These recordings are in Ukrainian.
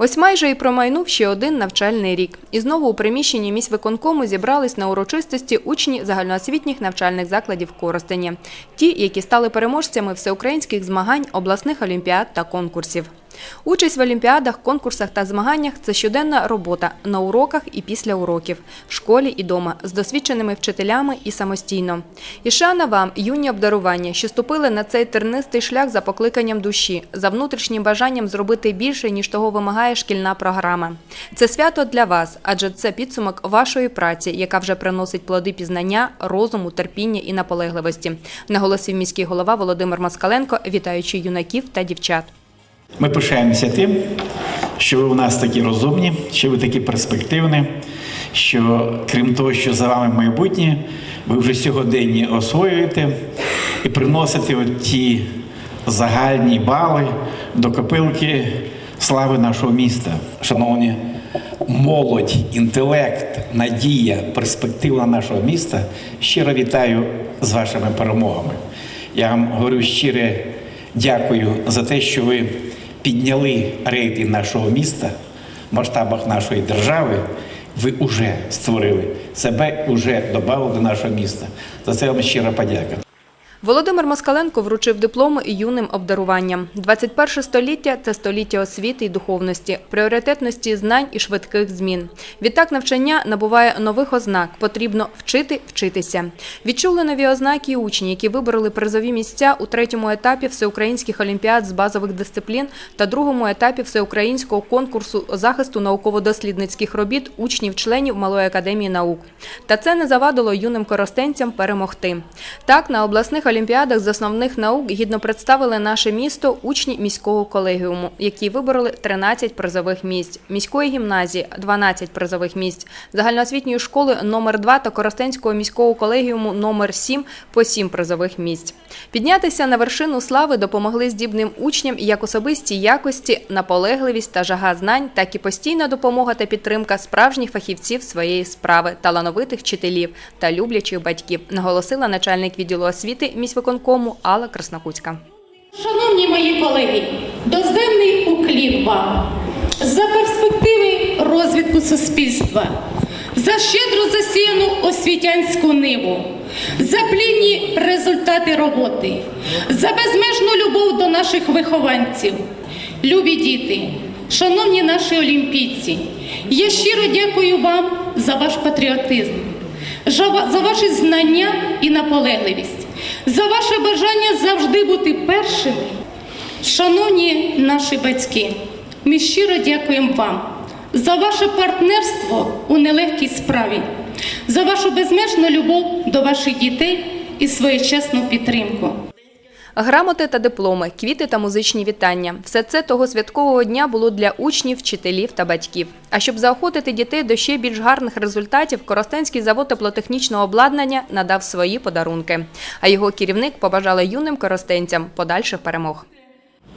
Ось майже і промайнув ще один навчальний рік. І знову у приміщенні міськвиконкому зібрались на урочистості учні загальноосвітніх навчальних закладів Коростені. Ті, які стали переможцями всеукраїнських змагань, обласних олімпіад та конкурсів. Участь в олімпіадах, конкурсах та змаганнях це щоденна робота на уроках і після уроків, в школі і дома, з досвідченими вчителями і самостійно. І шана вам, юні обдарування, що ступили на цей тернистий шлях за покликанням душі, за внутрішнім бажанням зробити більше, ніж того вимагає шкільна програма. Це свято для вас, адже це підсумок вашої праці, яка вже приносить плоди пізнання, розуму, терпіння і наполегливості, наголосив міський голова Володимир Москаленко, вітаючи юнаків та дівчат. Ми пишаємося тим, що ви у нас такі розумні, що ви такі перспективні, що крім того, що за вами майбутнє, ви вже сьогодення освоюєте і приносите ті загальні бали до копилки слави нашого міста. Шановні молодь, інтелект, надія, перспектива нашого міста. Щиро вітаю з вашими перемогами. Я вам говорю щире дякую за те, що ви підняли рейтинг нашого міста в масштабах нашої держави. Ви вже створили себе, вже додали до нашого міста. За це вам щира подяка. Володимир Москаленко вручив дипломи і юним обдаруванням. 21 століття – це століття освіти і духовності, пріоритетності знань і швидких змін. Відтак навчання набуває нових ознак. Потрібно вчити вчитися. Відчули нові ознаки учні, які вибороли призові місця у третьому етапі всеукраїнських олімпіад з базових дисциплін та другому етапі всеукраїнського конкурсу захисту науково-дослідницьких робіт учнів-членів Малої академії наук. Та це не завадило юним коростенцям перемогти. Так, на обласних олімпіадах з основних наук гідно представили наше місто учні міського колегіуму, які вибороли 13 призових місць, міської гімназії – 12 призових місць, загальноосвітньої школи номер 2 та Коростенського міського колегіуму номер 7 по 7 призових місць. Піднятися на вершину слави допомогли здібним учням як особисті якості, наполегливість та жага знань, так і постійна допомога та підтримка справжніх фахівців своєї справи, талановитих вчителів та люблячих батьків, наголосила начальник відділу освіти міськвиконкому Алла Краснокутська. Шановні мої колеги, доземний уклін вам за перспективи розвитку суспільства, за щедро засіяну освітянську ниву, за плідні результати роботи, за безмежну любов до наших вихованців. Любі діти, шановні наші олімпійці, я щиро дякую вам за ваш патріотизм, за ваші знання і наполегливість, за ваше бажання завжди бути першими. Шановні наші батьки, ми щиро дякуємо вам за ваше партнерство у нелегкій справі, за вашу безмежну любов до ваших дітей і своєчасну підтримку. Грамоти та дипломи, квіти та музичні вітання – все це того святкового дня було для учнів, вчителів та батьків. А щоб заохотити дітей до ще більш гарних результатів, Коростенський завод теплотехнічного обладнання надав свої подарунки. А його керівник побажали юним коростенцям подальших перемог.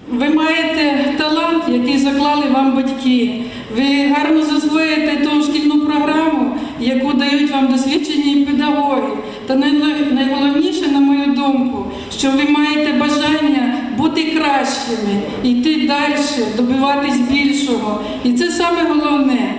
Ви маєте талант, який заклали вам батьки. Ви гарно засвоїте ту шкільну програму, яку дають вам досвідчені педагоги. Та найголовніше, на мою думку, що ви маєте кращими, йти далі, добиватись більшого. І це саме головне.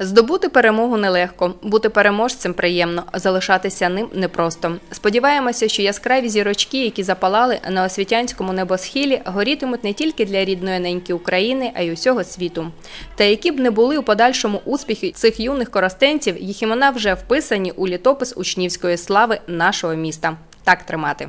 Здобути перемогу нелегко, бути переможцем приємно, залишатися ним непросто. Сподіваємося, що яскраві зірочки, які запалали на освітянському небосхилі, горітимуть не тільки для рідної неньки України, а й усього світу. Та які б не були у подальшому успіхи цих юних коростенців, їх імена вже вписані у літопис учнівської слави нашого міста. Так тримати.